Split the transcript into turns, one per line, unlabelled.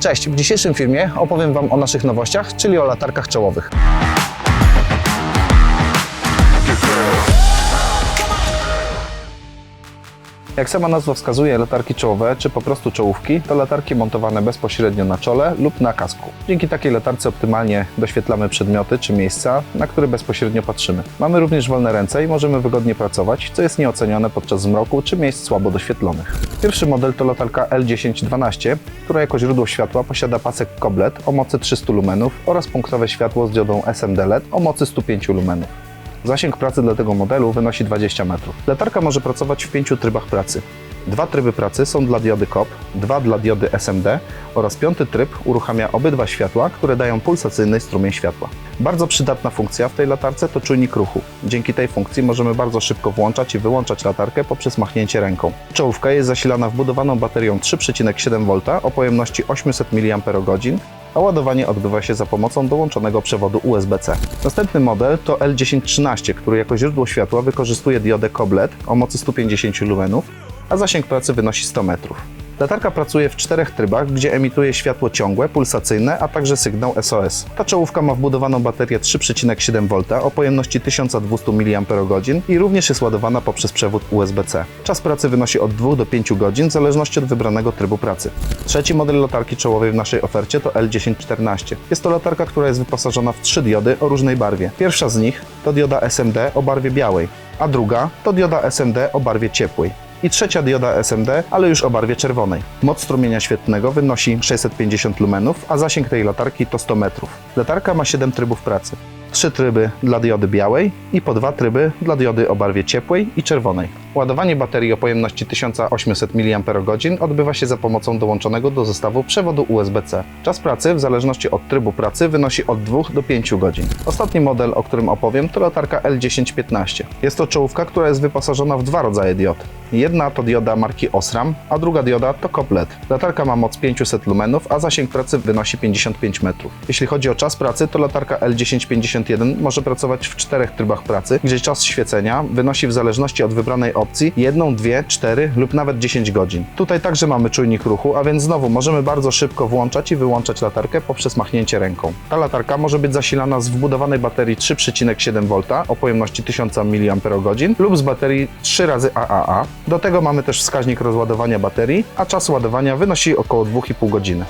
Cześć, w dzisiejszym filmie opowiem Wam o naszych nowościach, czyli o latarkach czołowych. Jak sama nazwa wskazuje, latarki czołowe, czy po prostu czołówki, to latarki montowane bezpośrednio na czole lub na kasku. Dzięki takiej latarce optymalnie doświetlamy przedmioty czy miejsca, na które bezpośrednio patrzymy. Mamy również wolne ręce i możemy wygodnie pracować, co jest nieocenione podczas zmroku czy miejsc słabo doświetlonych. Pierwszy model to latarka L1012, która jako źródło światła posiada pasek koblet o mocy 300 lumenów oraz punktowe światło z diodą SMD LED o mocy 105 lumenów. Zasięg pracy dla tego modelu wynosi 20 metrów. Latarka może pracować w pięciu trybach pracy. Dwa tryby pracy są dla diody COP, dwa dla diody SMD oraz piąty tryb uruchamia obydwa światła, które dają pulsacyjny strumień światła. Bardzo przydatna funkcja w tej latarce to czujnik ruchu. Dzięki tej funkcji możemy bardzo szybko włączać i wyłączać latarkę poprzez machnięcie ręką. Czołówka jest zasilana wbudowaną baterią 3,7 V o pojemności 800 mAh a ładowanie odbywa się za pomocą dołączonego przewodu USB-C. Następny model to L1013, który jako źródło światła wykorzystuje diodę Koblet o mocy 150 lumenów, a zasięg pracy wynosi 100 metrów. Latarka pracuje w czterech trybach, gdzie emituje światło ciągłe, pulsacyjne, a także sygnał SOS. Ta czołówka ma wbudowaną baterię 3,7 V o pojemności 1200 mAh i również jest ładowana poprzez przewód USB-C. Czas pracy wynosi od 2 do 5 godzin w zależności od wybranego trybu pracy. Trzeci model latarki czołowej w naszej ofercie to L1014. Jest to latarka, która jest wyposażona w trzy diody o różnej barwie. Pierwsza z nich to dioda SMD o barwie białej, a druga to dioda SMD o barwie ciepłej i trzecia dioda SMD, ale już o barwie czerwonej. Moc strumienia świetlnego wynosi 650 lumenów, a zasięg tej latarki to 100 metrów. Latarka ma 7 trybów pracy. Trzy tryby dla diody białej i po dwa tryby dla diody o barwie ciepłej i czerwonej. Ładowanie baterii o pojemności 1800 mAh odbywa się za pomocą dołączonego do zestawu przewodu USB-C. Czas pracy w zależności od trybu pracy wynosi od 2 do 5 godzin. Ostatni model, o którym opowiem, to latarka L1015. Jest to czołówka, która jest wyposażona w dwa rodzaje diod. Jedna to dioda marki Osram, a druga dioda to Koplet. Latarka ma moc 500 lumenów, a zasięg pracy wynosi 55 metrów. Jeśli chodzi o czas pracy, to latarka L1051 może pracować w czterech trybach pracy, gdzie czas świecenia wynosi w zależności od wybranej opcji jedną, dwie, cztery lub nawet 10 godzin. Tutaj także mamy czujnik ruchu, a więc znowu możemy bardzo szybko włączać i wyłączać latarkę poprzez machnięcie ręką. Ta latarka może być zasilana z wbudowanej baterii 3,7 V o pojemności 1000 mAh lub z baterii 3 razy AAA. Do tego mamy też wskaźnik rozładowania baterii, a czas ładowania wynosi około 2,5 godziny.